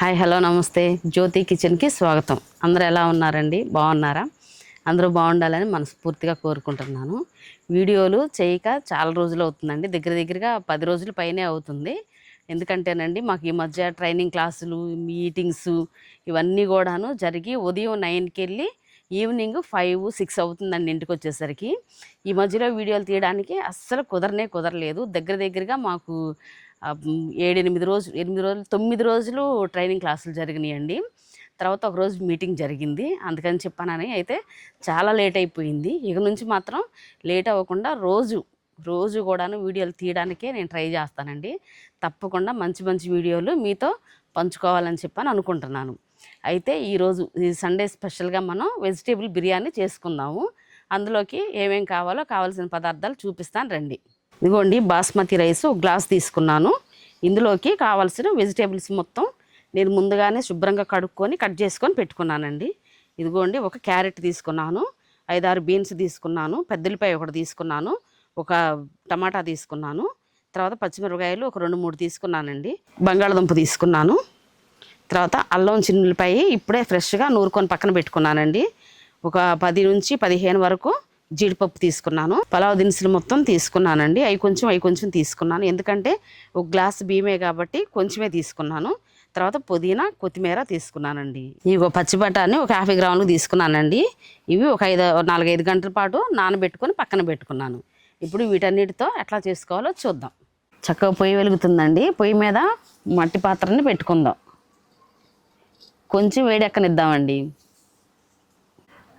Hi hello నమస్తే. జ్యోతి కిచెన్కి స్వాగతం. అందరూ ఎలా ఉన్నారండి? బాగున్నారా? అందరూ బాగుండాలని మనస్ఫూర్తిగా కోరుకుంటున్నాను. వీడియోలు చేయక చాలా రోజులు అవుతుందండి. దగ్గర దగ్గరగా పది రోజుల పైనే అవుతుంది. ఎందుకంటేనండి మాకు ఈ మధ్య ట్రైనింగ్ క్లాసులు మీటింగ్స్ ఇవన్నీ కూడాను జరిగి ఉదయం నైన్కి వెళ్ళి ఈవినింగ్ ఫైవ్ సిక్స్ అవుతుందండి ఇంటికి వచ్చేసరికి ఈ మధ్యలో వీడియోలు తీయడానికి అస్సలు కుదరనే కుదరలేదు. దగ్గర దగ్గరగా మాకు ఏడెనిమిది రోజులు ఎనిమిది రోజులు తొమ్మిది రోజులు ట్రైనింగ్ క్లాసులు జరిగినాయండి. తర్వాత ఒకరోజు మీటింగ్ జరిగింది. అందుకని చెప్పానని అయితే చాలా లేట్ అయిపోయింది. ఇక నుంచి మాత్రం లేట్ అవ్వకుండా రోజు రోజు కూడాను వీడియోలు తీయడానికే నేను ట్రై చేస్తానండి. తప్పకుండా మంచి మంచి వీడియోలు మీతో పంచుకోవాలని చెప్పని అనుకుంటున్నాను. అయితే ఈరోజు ఈ సండే స్పెషల్గా మనం వెజిటేబుల్ బిర్యానీ చేసుకుందాము. అందులోకి ఏమేం కావాలో కావాల్సిన పదార్థాలు చూపిస్తాను రండి. ఇదిగోండి బాస్మతి రైస్ ఒక గ్లాస్ తీసుకున్నాను. ఇందులోకి కావాల్సిన వెజిటేబుల్స్ మొత్తం నేను ముందుగానే శుభ్రంగా కడుక్కొని కట్ చేసుకొని పెట్టుకున్నానండి. ఇదిగోండి ఒక క్యారెట్ తీసుకున్నాను. ఐదారు బీన్స్ తీసుకున్నాను. పెద్దలిపాయ ఒకటి తీసుకున్నాను. ఒక టమాటా తీసుకున్నాను. తర్వాత పచ్చిమిరపకాయలు ఒక రెండు మూడు తీసుకున్నానండి. బంగాళదుంప తీసుకున్నాను. తర్వాత అల్లం చిన్నులపై ఇప్పుడే ఫ్రెష్గా నూరుకొని పక్కన పెట్టుకున్నానండి. ఒక పది నుంచి పదిహేను వరకు జీడిపప్పు తీసుకున్నాను. పలావ్ దినుసులు మొత్తం తీసుకున్నానండి. అవి కొంచెం అవి కొంచెం తీసుకున్నాను. ఎందుకంటే ఒక గ్లాస్ బియ్యమే కాబట్టి కొంచెమే తీసుకున్నాను. తర్వాత పుదీనా కొత్తిమీర తీసుకున్నానండి. ఇవి పచ్చి బఠానీ ఒక యాభై గ్రాములు తీసుకున్నానండి. ఇవి ఒక ఐదు నాలుగైదు గంటల పాటు నానబెట్టుకొని పక్కన పెట్టుకున్నాను. ఇప్పుడు వీటన్నిటితో ఎట్లా చేసుకోవాలో చూద్దాం. చక్కగా పొయ్యి వెలుగుతుందండి. పొయ్యి మీద మట్టి పాత్రని పెట్టుకుందాం. కొంచెం వేడెక్కనిద్దామండి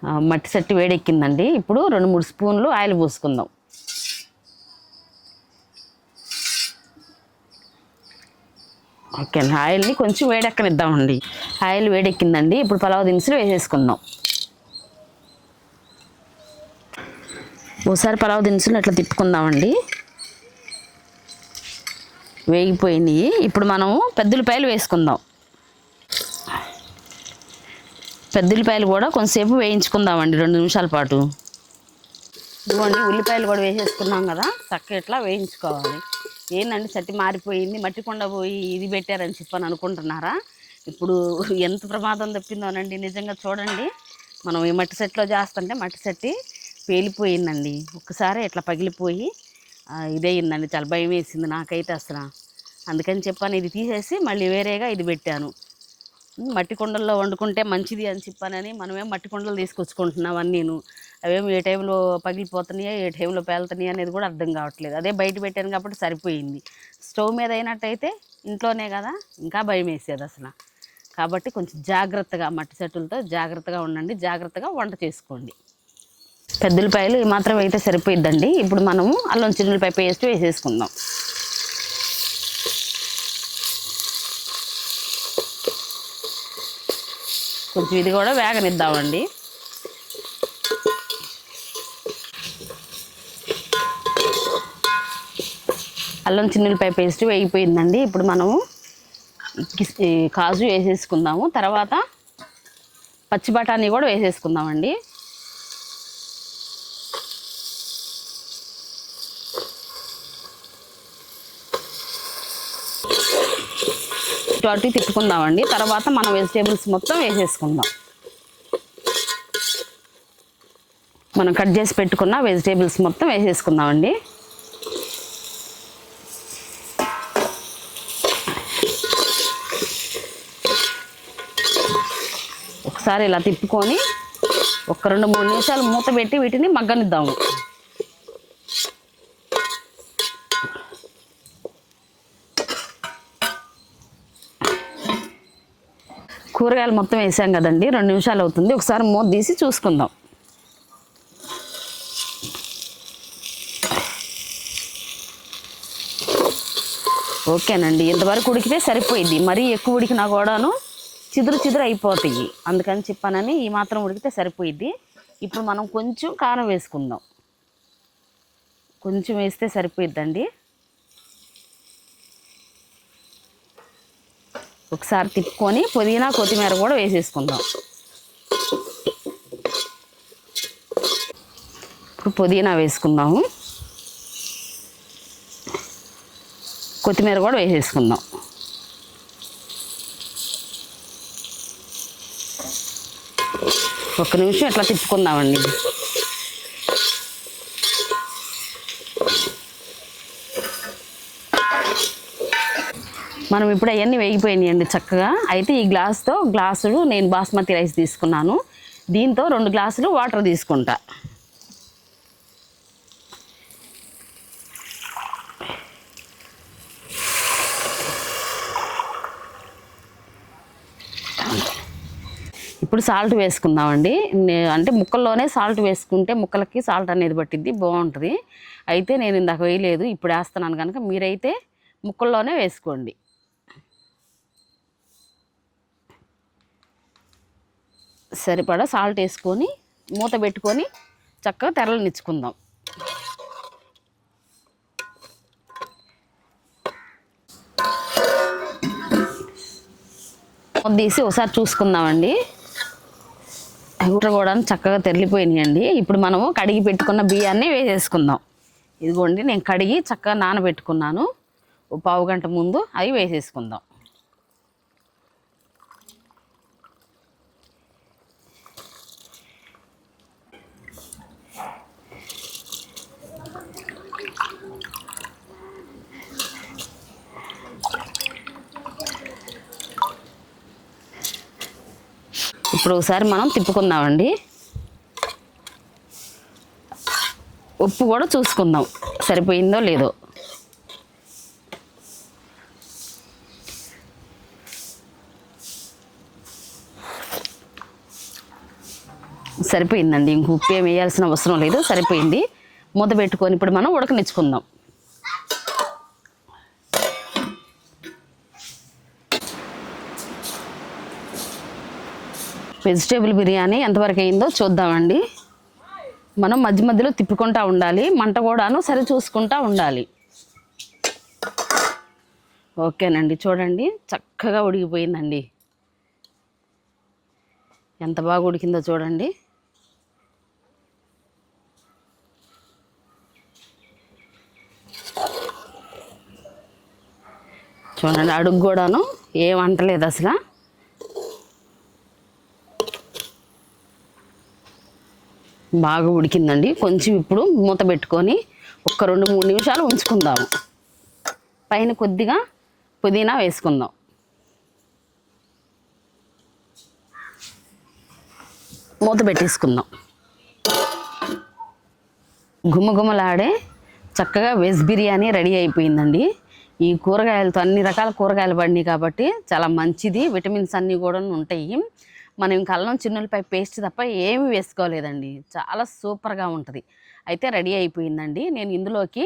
ఆ, మట్టి సట్టి వేడెక్కిందండి. ఇప్పుడు రెండు మూడు స్పూన్లు ఆయిల్ పోసుకుందాం. ఓకే అండి ఆయిల్ని కొంచెం వేడెక్కనిద్దామండి. ఆయిల్ వేడెక్కిందండి. ఇప్పుడు పలావ్ దినుసులు వేసేసుకుందాం. ఒకసారి పలావ్ దినుసులు అట్లా తిప్పుకుందామండి. వేగిపోయినాయి. ఇప్పుడు మనము పెద్దలపాయలు వేసుకుందాం. పెద్దలిపాయలు కూడా కొంతసేపు వేయించుకుందామండి రెండు నిమిషాల పాటు. ఇదిగోండి ఉల్లిపాయలు కూడా వేసేసుకున్నాం కదా చక్క ఇట్లా వేయించుకోవాలి. ఏందండి చట్టి మారిపోయింది మట్టి కొండ పోయి ఇది పెట్టారని చెప్పని అనుకుంటున్నారా? ఇప్పుడు ఎంత ప్రమాదం తప్పిందోనండి నిజంగా చూడండి. మనం ఈ మట్టి సెట్లో చేస్తుంటే మట్టి సెట్టి పేలిపోయిందండి. ఒక్కసారి ఇట్లా పగిలిపోయి ఆ, ఇదయిందండి చాలా భయం వేసింది నాకైతే అసలు. అందుకని చెప్పాను ఇది తీసేసి మళ్ళీ వేరేగా ఇది పెట్టాను. మట్టి కుండల్లో వండుకుంటే మంచిది అని చెప్పానని మనమే మట్టి కుండలు తీసుకొచ్చుకుంటున్నాం నేను? అవేం ఏ టైంలో పగిలిపోతున్నాయో ఏ టైంలో పేలుతున్నాయి అనేది కూడా అర్థం కావట్లేదు. అదే బయట పెట్టాను కాబట్టి సరిపోయింది. స్టవ్ మీద అయినట్టయితే ఇంట్లోనే కదా ఇంకా భయం వేసేది అసలు. కాబట్టి కొంచెం జాగ్రత్తగా మట్టి చెట్టులతో జాగ్రత్తగా ఉండండి జాగ్రత్తగా వంట చేసుకోండి. పెద్దలపాయలు ఈ మాత్రం అయితే సరిపోయిద్దండి. ఇప్పుడు మనము అల్లం చిన్నులపాయ పేస్ట్ వేసేసుకుందాం. కొంచెం ఇది కూడా వేగనిద్దామండి. అల్లం చిన్నులపాయ పేస్ట్ వేగిపోయిందండి ఇప్పుడు మనము కాజు వేసేసుకుందాము. తర్వాత పచ్చి బఠానీ కూడా వేసేసుకుందామండి. ఇటు అటు తిప్పుకుందామండి తర్వాత మనం వెజిటేబుల్స్ మొత్తం వేసేసుకుందాం. మనం కట్ చేసి పెట్టుకున్న వెజిటేబుల్స్ మొత్తం వేసేసుకుందామండి. ఒకసారి ఇలా తిప్పుకొని ఒక రెండు మూడు నిమిషాలు మూత పెట్టి వీటిని మగ్గనిద్దాము. కూరగాయలు మొత్తం వేసాం కదండి. రెండు నిమిషాలు అవుతుంది. ఒకసారి మూత తీసి చూసుకుందాం. ఓకేనండి. ఇంతవరకు ఉడికితే సరిపోయింది. మరీ ఎక్కువ ఉడికినా కూడాను చిదురు చిదురు అయిపోతాయి. అందుకని చెప్పానని ఈ మాత్రం ఉడికితే సరిపోయిద్ది ఇప్పుడు మనం కొంచెం కారం వేసుకుందాం. కొంచెం వేస్తే సరిపోయిద్దండి. ఒకసారి తిప్పుకొని పుదీనా కొత్తిమీర కూడా వేసేసుకుందాం. ఇప్పుడు పుదీనా వేసుకుందాము. కొత్తిమీర కూడా వేసేసుకుందాం. ఒక్క నిమిషం ఇట్లా తిప్పుకుందామండి. మనం ఇప్పుడు అవన్నీ వేగిపోయినాయండి చక్కగా. అయితే ఈ గ్లాస్తో గ్లాసులు నేను బాస్మతి రైస్ తీసుకున్నాను. దీంతో రెండు గ్లాసులు వాటర్ తీసుకుంటా. ఇప్పుడు సాల్ట్ వేసుకుందామండి. అంటే ముక్కల్లోనే సాల్ట్ వేసుకుంటే ముక్కలకి సాల్ట్ అనేది పట్టిద్ది బాగుంటుంది. అయితే నేను ఇందాక వేయలేదు ఇప్పుడు వేస్తున్నాను కనుక మీరైతే ముక్కల్లోనే వేసుకోండి. సరిపడా సాల్ట్ వేసుకొని మూత పెట్టుకొని చక్కగా తెరలనిచ్చుకుందాం. మూత తీసి ఒకసారి చూసుకుందామండి. గుట్ర కూడా చక్కగా తెరిలిపోయినాయండి ఇప్పుడు మనము కడిగి పెట్టుకున్న బియ్యాన్ని వేసేసుకుందాం. ఇదిగోండి నేను కడిగి చక్కగా నానబెట్టుకున్నాను. ఓ పావు గంట ముందు అవి వేసేసుకుందాం. ఇప్పుడు ఒకసారి మనం తిప్పుకుందామండి. ఉప్పు కూడా చూసుకుందాం సరిపోయిందో లేదో. సరిపోయిందండి ఇంక ఉప్పు ఏం వేయాల్సిన అవసరం లేదు సరిపోయింది. మూత పెట్టుకొని ఇప్పుడు మనం ఉడకనిచ్చుకుందాం. వెజిటేబుల్ బిర్యానీ ఎంతవరకు అయిందో చూద్దామండి. మనం మధ్య మధ్యలో తిప్పుకుంటా ఉండాలి మంట కూడాను సరి చూసుకుంటా ఉండాలి. ఓకేనండి చూడండి చక్కగా ఉడికిపోయిందండి. ఎంత బాగా ఉడికిందో చూడండి. చూడండి అడుగు కూడాను ఏం అంటలేదు అసలు. బాగా ఉడికిందండి. కొంచెం ఇప్పుడు మూత పెట్టుకొని ఒక రెండు మూడు నిమిషాలు ఉంచుకుందాము. పైన కొద్దిగా పుదీనా వేసుకుందాం. మూత పెట్టేసుకుందాం. గుమగుమలాడే చక్కగా వెజ్ బిర్యానీ రెడీ అయిపోయిందండి. ఈ కూరగాయలతో అన్ని రకాల కూరగాయలు పడినాయి కాబట్టి చాలా మంచిది. విటమిన్స్ అన్నీ కూడా ఉంటాయి. మనం ఇంకా అల్లం చిన్నులపై పేస్ట్ తప్ప ఏమి వేసుకోలేదండి. చాలా సూపర్గా ఉంటుంది. అయితే రెడీ అయిపోయిందండి. నేను ఇందులోకి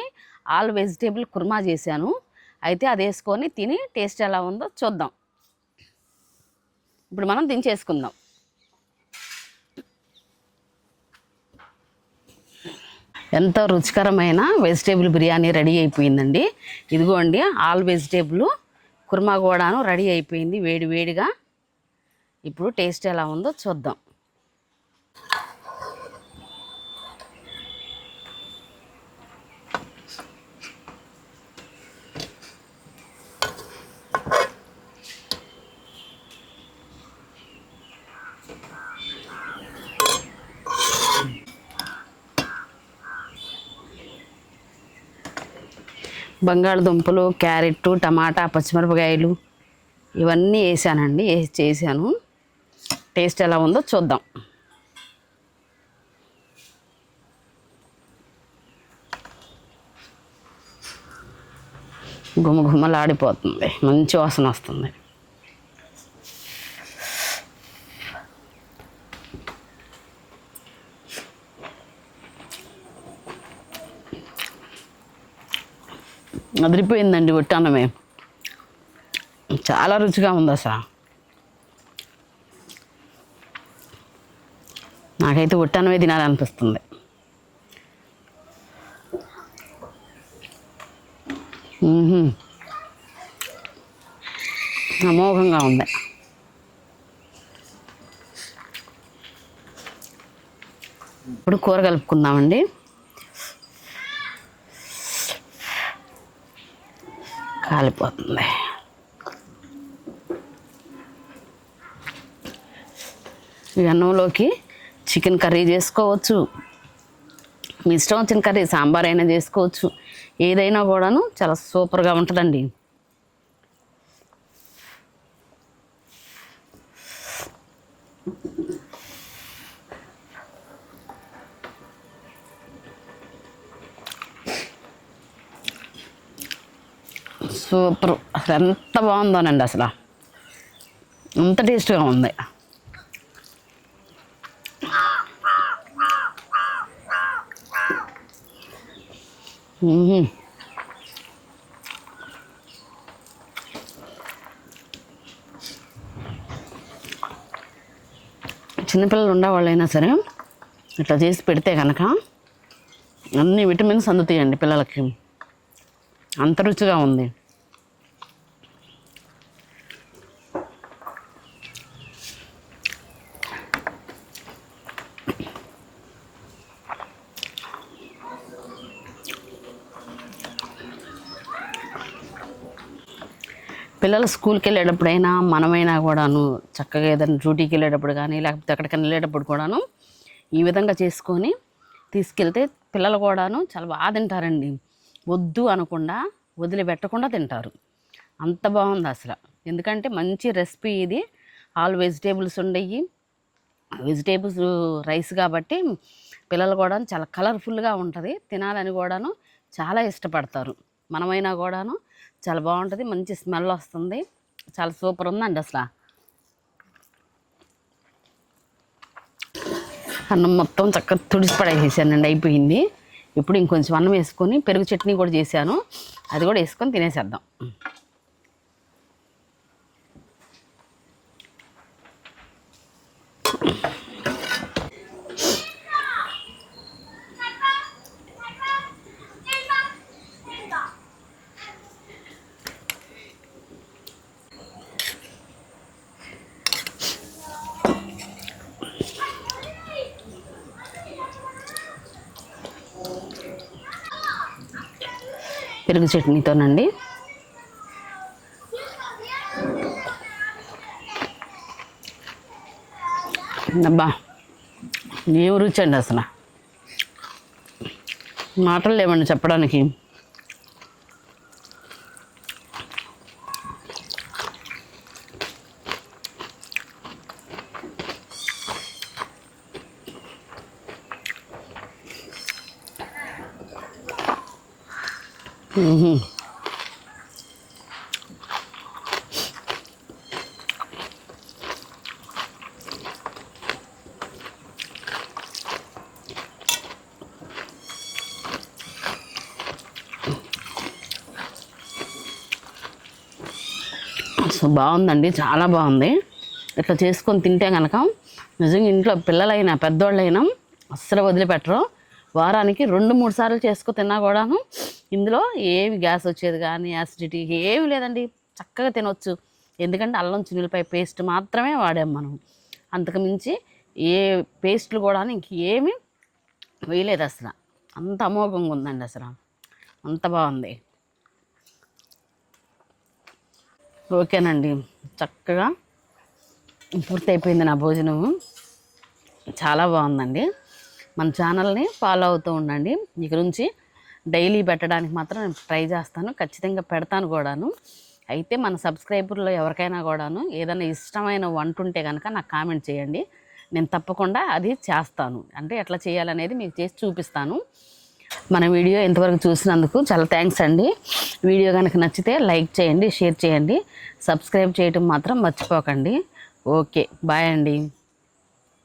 ఆల్ వెజిటేబుల్ కుర్మా చేశాను. అయితే అది వేసుకొని తిని టేస్ట్ ఎలా ఉందో చూద్దాం. ఇప్పుడు మనం దించేసుకుందాం. ఎంతో రుచికరమైన వెజిటేబుల్ బిర్యానీ రెడీ అయిపోయిందండి. ఇదిగోండి ఆల్ వెజిటేబుల్ కుర్మా కూడాను రెడీ అయిపోయింది. వేడి వేడిగా ఇప్పుడు టేస్ట్ ఎలా ఉందో చూద్దాం. బంగాళదుంపలు క్యారెట్ టమాటా పచ్చిమిరపకాయలు ఇవన్నీ వేసానండి వేసి చేశాను. టేస్ట్ ఎలా ఉందో చూద్దాం. గుమగుమలాడిపోతుంది మంచి వాసన వస్తుంది. అదిరిపోయిందండి ఒట్టన్నమే చాలా రుచిగా ఉంది అసలు. నాకైతే ఒట్టన్నమే తినాలనిపిస్తుంది. అమోఘంగా ఉంది. ఇప్పుడు కూర కలుపుకుందామండి. కాలిపోతుంది. ఈ అన్నంలోకి చికెన్ కర్రీ చేసుకోవచ్చు. మీ ఇష్టం వచ్చిన కర్రీ సాంబార్ అయినా చేసుకోవచ్చు. ఏదైనా కూడాను చాలా సూపర్గా ఉంటుందండి. సూపర్. అసలు ఎంత బాగుందోనండి అసలు. అంత టేస్ట్గా ఉంది. Mm-hmm. చిన్నపిల్లలు ఉండేవాళ్ళైనా సరే ఇట్లా చేసి పెడితే కనుక అన్ని విటమిన్స్ అందుతాయండి పిల్లలకి. అంత రుచిగా ఉంది. పిల్లలు స్కూల్కి వెళ్ళేటప్పుడైనా మనమైనా కూడాను చక్కగా ఏదైనా డ్యూటీకి వెళ్ళేటప్పుడు కానీ లేకపోతే ఎక్కడికైనా వెళ్ళేటప్పుడు కూడాను ఈ విధంగా చేసుకొని తీసుకెళ్తే పిల్లలు కూడాను చాలా బాగా తింటారండి. వద్దు అనకుండా వదిలిపెట్టకుండా తింటారు. అంత బాగుంది అసలు. ఎందుకంటే మంచి రెసిపీ ఇది. ఆల్ వెజిటేబుల్స్ ఉండయి. వెజిటేబుల్స్ రైస్ కాబట్టి పిల్లలు కూడా చాలా కలర్ఫుల్గా ఉంటుంది. తినాలని కూడాను చాలా ఇష్టపడతారు. మనమైనా కూడాను చాలా బాగుంటుంది. మంచి స్మెల్ వస్తుంది. చాలా సూపర్ ఉందండి అసలు. అన్నం మొత్తం చక్కగా తుడిచి పడేసేసానండి అయిపోయింది. ఇప్పుడు ఇంకొంచెం అన్నం వేసుకొని పెరుగు చట్నీ కూడా చేశాను. అది కూడా వేసుకొని తినేసేద్దాం. పెరుగు చట్నీతోనండి. అబ్బా ఏం రుచి అండి అసలు? మాటలు లేవండి చెప్పడానికి. సో బాగుందండి చాలా బాగుంది. ఇట్లా చేసుకొని తింటే కనుక నిజంగా ఇంట్లో పిల్లలైనా పెద్దోళ్ళైనా అస్సలు వదిలిపెట్టరు. వారానికి రెండు మూడు సార్లు చేసుకు తిన్నా కూడాను ఇందులో ఏమి గ్యాస్ వచ్చేది కానీ యాసిడిటీ ఏమి లేదండి. చక్కగా తినొచ్చు. ఎందుకంటే అల్లం చిన్నులపై పేస్ట్ మాత్రమే వాడాం మనం. అంతకు మించి ఏ పేస్ట్లు కూడా ఇంకేమీ వేయలేదు అసలు. అంత అమోఘంగా ఉందండి అసలు. అంత బాగుంది. ఓకేనండి. చక్కగా పూర్తయిపోయింది నా భోజనం. చాలా బాగుందండి. మన ఛానల్ని ఫాలో అవుతూ ఉండండి. ఇక నుంచి డైలీ పెట్టడానికి మాత్రం నేను ట్రై చేస్తాను. ఖచ్చితంగా పెడతాను కూడాను. అయితే మన సబ్స్క్రైబర్లో ఎవరికైనా కూడాను ఏదైనా ఇష్టమైన వంట ఉంటే కనుక నాకు కామెంట్ చేయండి. నేను తప్పకుండా అది చేస్తాను. అంటే ఎట్లా చేయాలనేది మీకు చేసి చూపిస్తాను. మన వీడియో ఇంతవరకు చూసినందుకు చాలా థ్యాంక్స్ అండి. వీడియో కనుక నచ్చితే లైక్ చేయండి షేర్ చేయండి. సబ్స్క్రైబ్ చేయటం మాత్రం మర్చిపోకండి. ఓకే బాయ్ అండి.